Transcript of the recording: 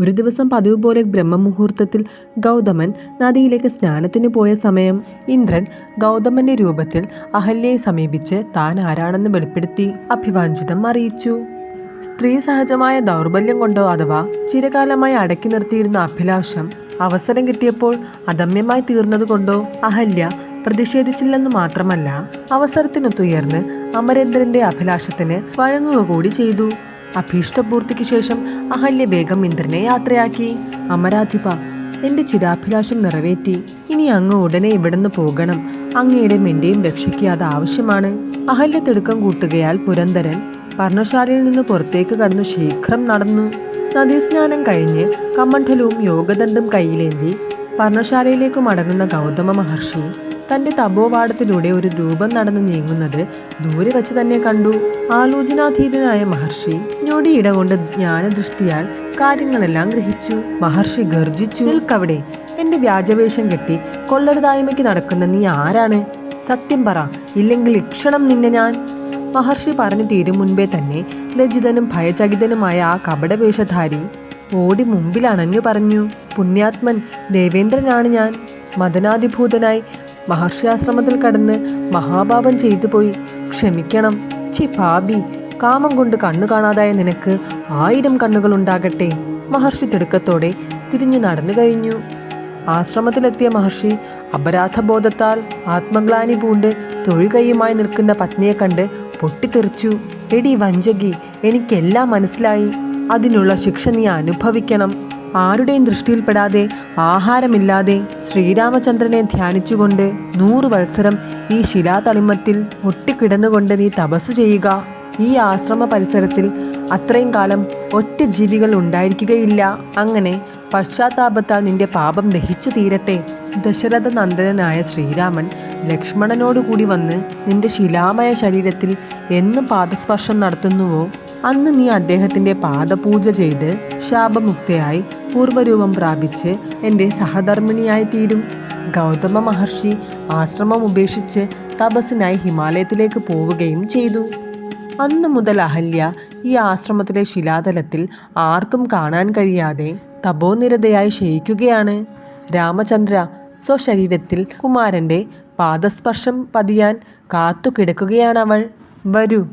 ഒരു ദിവസം പതിവ് പോലെ ബ്രഹ്മമുഹൂർത്തത്തിൽ ഗൗതമൻ നദിയിലേക്ക് സ്നാനത്തിന് പോയ സമയം ഇന്ദ്രൻ ഗൗതമന്റെ രൂപത്തിൽ അഹല്യയെ സമീപിച്ച് താൻ ആരാണെന്ന് വെളിപ്പെടുത്തി അഭിവാഞ്ചിതം അറിയിച്ചു. സ്ത്രീ സഹജമായ ദൗർബല്യം കൊണ്ടോ അഥവാ ചിരകാലമായി അടക്കി നിർത്തിയിരുന്ന അഭിലാഷം അവസരം കിട്ടിയപ്പോൾ അദമ്യമായി തീർന്നതുകൊണ്ടോ അഹല്യ പ്രതിഷേധിച്ചില്ലെന്ന് മാത്രമല്ല അവസരത്തിനൊത്തുയർന്ന് അമരേന്ദ്രന്റെ അഭിലാഷത്തിന് വഴങ്ങുക കൂടി ചെയ്തു. അഭീഷ്ടപൂർത്തിക്ക് ശേഷം അഹല്യ വേഗം ഇന്ദ്രനെ യാത്രയാക്കി. അമരാധിപ എന്റെ ചിരാഭിലാഷം നിറവേറ്റി. ഇനി അങ്ങ് ഉടനെ ഇവിടുന്ന് പോകണം? അങ്ങയുടെ മെന്റെയും രക്ഷയ്ക്ക് അത് ആവശ്യമാണ്. അഹല്യ തിടുക്കം കൂട്ടുകയാൽ പുരന്തരൻ പർണശാലയിൽ നിന്ന് പുറത്തേക്ക് കടന്നു ശീഘ്രം നടന്നു. നദീസ്നാനം കഴിഞ്ഞ് കമ്മണ്ഡലവും യോഗദണ്ഡും കയ്യിലേന്തി പർണശാലയിലേക്ക് മടങ്ങുന്ന ഗൗതമ മഹർഷി തന്റെ തപോവാടത്തിലൂടെ ഒരു രൂപം നടന്നു നീങ്ങുന്നത് ദൂരെ വച്ച് തന്നെ കണ്ടു. ആലോചനാധീനനായ മഹർഷി ഞൊടിയിട കൊണ്ട് ജ്ഞാനദൃഷ്ടിയാൽ കാര്യങ്ങളെല്ലാം ഗ്രഹിച്ചു. മഹർഷി ഗർജിച്ചു നിൽക്കവിടെ. എന്റെ വ്യാജവേഷം കെട്ടി കൊള്ളരുതായ്മയ്ക്ക് നടക്കുന്ന നീ ആരാണ്? സത്യം പറ. ഇല്ലെങ്കിൽ ഇക്ഷണം നിന്നെ ഞാൻ. മഹർഷി പറഞ്ഞു തീരും മുൻപേ തന്നെ രചിതനും ഭയചകിതനുമായ ആ കപടവേഷധാരി ഓടി മുമ്പിൽ അണഞ്ഞു പറഞ്ഞു പുണ്യാത്മൻ ദേവേന്ദ്രനാണ് ഞാൻ. മദനാധിഭൂതനായി മഹർഷ്യാശ്രമത്തിൽ കടന്ന് മഹാപാപം ചെയ്തു പോയി. ക്ഷമിക്കണം. ചി പാപി. കാമം കൊണ്ട് കണ്ണു കാണാതായ നിനക്ക് ആയിരം കണ്ണുകൾ ഉണ്ടാകട്ടെ. മഹർഷി തിടുക്കത്തോടെ തിരിഞ്ഞു നടന്നു കഴിഞ്ഞു. ആശ്രമത്തിലെത്തിയ മഹർഷി അപരാധബോധത്താൽ ആത്മഗ്ലാനി പൂണ്ട് തൊഴുകൈയുമായി നിൽക്കുന്ന പത്നിയെ കണ്ട് പൊട്ടിത്തെറിച്ചു. എടി വഞ്ചകി എനിക്കെല്ലാം മനസ്സിലായി. അതിനുള്ള ശിക്ഷ നീ അനുഭവിക്കണം. ആരുടെയും ദൃഷ്ടിയിൽപ്പെടാതെ ആഹാരമില്ലാതെ ശ്രീരാമചന്ദ്രനെ ധ്യാനിച്ചുകൊണ്ട് നൂറ് വത്സരം ഈ ശിലാതളിമത്തിൽ ഒട്ടിക്കിടന്നുകൊണ്ട് നീ തപസ്സു ചെയ്യുക. ഈ ആശ്രമ പരിസരത്തിൽ അത്രയും കാലം ഒറ്റ ജീവികൾ ഉണ്ടായിരിക്കുകയില്ല. അങ്ങനെ പശ്ചാത്താപത്താൽ നിന്റെ പാപം ദഹിച്ചു തീരട്ടെ. ദശരഥ നന്ദനായ ശ്രീരാമൻ ലക്ഷ്മണനോടുകൂടി വന്ന് നിന്റെ ശിലാമയ ശരീരത്തിൽ എന്ന് പാദസ്പർശം നടത്തുന്നുവോ? അന്ന് നീ അദ്ദേഹത്തിന്റെ പാദപൂജ ചെയ്ത് ശാപമുക്തയായി പൂർവരൂപം പ്രാപിച്ച് എന്റെ സഹധർമ്മിണിയായി തീരും. ഗൗതമ മഹർഷി ആശ്രമം ഉപേക്ഷിച്ച് തപസ്സിനായി ഹിമാലയത്തിലേക്ക് പോവുകയും ചെയ്തു. അന്നു മുതൽ അഹല്യ ഈ ആശ്രമത്തിലെ ശിലാതലത്തിൽ ആർക്കും കാണാൻ കഴിയാതെ തപോനിരതയായി ശയിക്കുകയാണ്. രാമചന്ദ്ര സ്വശരീരത്തിൽ കുമാരന്റെ പാദസ്പർശം പതിയാൻ കാത്തു കിടക്കുകയാണവൾ വരൂ